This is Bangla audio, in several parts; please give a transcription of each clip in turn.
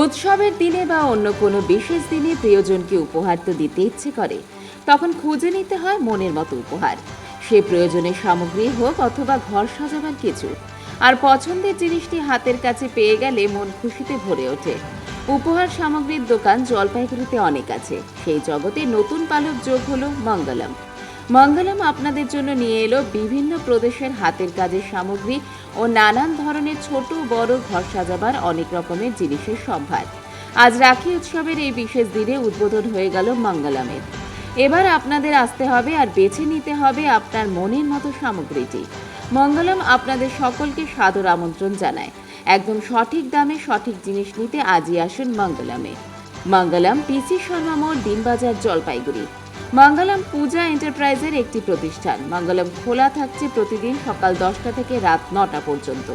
উৎসবের দিনে বা অন্য কোনো বিশেষ দিনে প্রিয়জনকে উপহার তো দিতে ইচ্ছে করে। তখন খুঁজে নিতে হয় মনের মতো উপহার। সে প্রয়োজনের সামগ্রী হোক অথবা ঘর সাজাবার কিছু। আর পছন্দের জিনিসটি হাতের কাছে পেয়ে গেলে মন খুশিতে ভরে ওঠে। উপহার সামগ্রীর দোকান জলপাইগুড়িতে অনেক আছে। সেই জগতে নতুন পালক যোগ হলো মঙ্গলম। মঙ্গলম আপনাদের জন্য নিয়ে এলো বিভিন্ন প্রদেশের হাতের কাজের সামগ্রী ও নানান ধরনের ছোট, বড়, ঘর সাজাবার অনেক রকমের জিনিসের সম্ভার। আজ রাখি উৎসবের এই বিশেষ দিনে উদ্বোধন হয়ে গেল মঙ্গলমের। এবার আপনাদের আসতে হবে আর বেছে নিতে হবে আপনার মনের মতো সামগ্রীটি। মঙ্গলম আপনাদের সকলকে সাদর আমন্ত্রণ জানায়। একদম সঠিক দামে সঠিক জিনিস নিতে আজই আসুন মঙ্গলমে। মঙ্গলম, পিসি শর্মা মোড় দিনবাজার জলপাইগুড়ি। মঙ্গলম পূজা এন্টারপ্রাইজের একটি প্রতিষ্ঠান। মঙ্গলম খোলা থাকছে প্রতিদিন সকাল দশটা থেকে রাত নটা পর্যন্ত।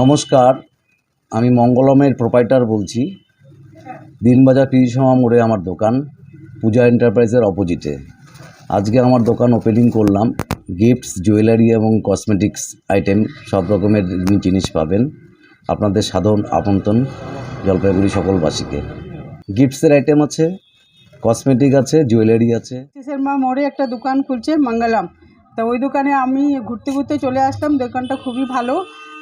নমস্কার, আমি মঙ্গলমের প্রোপাইটার বলছি। দিনবাজার পিরিসমা মোড়ে আমার দোকান, পূজা এন্টারপ্রাইজের অপোজিটে আজকে আমার দোকান ওপেনিং করলাম। গিফটস জুয়েলারি এবং কসমেটিক্স আইটেম সব রকমের জিনিস পাবেন। আপনাদের সাধারণ আমন্ত্রণ জলপাইগুড়ি সকলবাসীকে। গিফটসের আইটেম আছে কসমেটিক আছে জুয়েলারি আছে। শর্মা মোড়ে একটা দোকান খুলছে, মঙ্গলম। তো ওই দোকানে আমি ঘুরতে ঘুরতে চলে আসলাম, দোকানটা খুবই ভালো।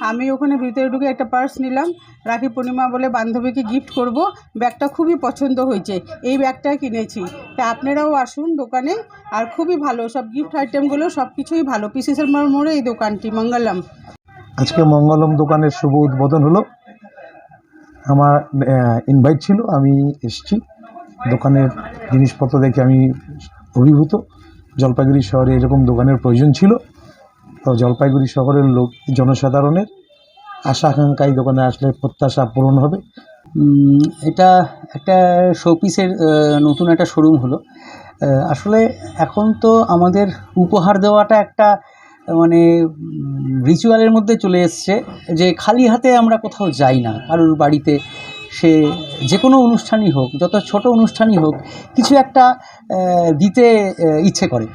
আমি ওখানে ভিতরে ঢুকে একটা পার্স নিলাম, রাখি পূর্ণিমা বলে বান্ধবীকে গিফট করব। ব্যাগটা খুবই পছন্দ হয়েছে, এই ব্যাগটা কিনেছি। তা আপনারাও আসুন দোকানে, আর খুবই ভালো, সব গিফট আইটেমগুলো সব কিছুই ভালো। পিসি শর্মার মোড়ে এই দোকানটি, মঙ্গলম। আজকে মঙ্গলম দোকানের শুভ উদ্বোধন হলো। আমার ইনভাইট ছিল, আমি এসেছি। দোকানের জিনিসপত্র দেখে আমি অভিভূত। জলপাইগুড়ি শহরে এরকম দোকানের প্রয়োজন ছিল, তো জলপাইগুড়ি শহরের লোক, জনসাধারণের আশা আকাঙ্ক্ষা এই দোকানে আসলে প্রত্যাশা পূরণ হবে। এটা একটা শোপিসের নতুন একটা শোরুম হলো। আসলে এখন তো আমাদের উপহার দেওয়াটা একটা মানে রিচুয়ালের মধ্যে চলে এসছে যে খালি হাতে আমরা কোথাও যাই না, কারোর বাড়িতে সে যে কোনো অনুষ্ঠানই হোক, যত ছোট অনুষ্ঠানই হোক, কিছু একটা দিতে ইচ্ছে করে।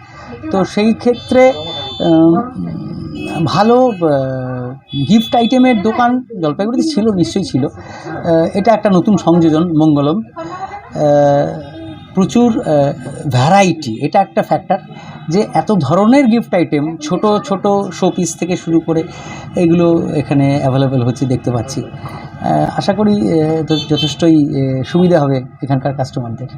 তো সেই ক্ষেত্রে ভালো গিফট আইটেমের দোকান জলপাইগুড়িতে ছিল, নিশ্চয়ই ছিল। এটা একটা নতুন সংযোজন, মঙ্গলম। প্রচুর ভ্যারাইটি এটা একটা ফ্যাক্টর যে এত ধরনের গিফট আইটেম ছোট ছোট শোপিস থেকে শুরু করে এগুলো এখানে অ্যাভেলেবেল হচ্ছে, দেখতে পাচ্ছি। আশা করি যথেষ্টই সুবিধা হবে এখানকার কাস্টমারদের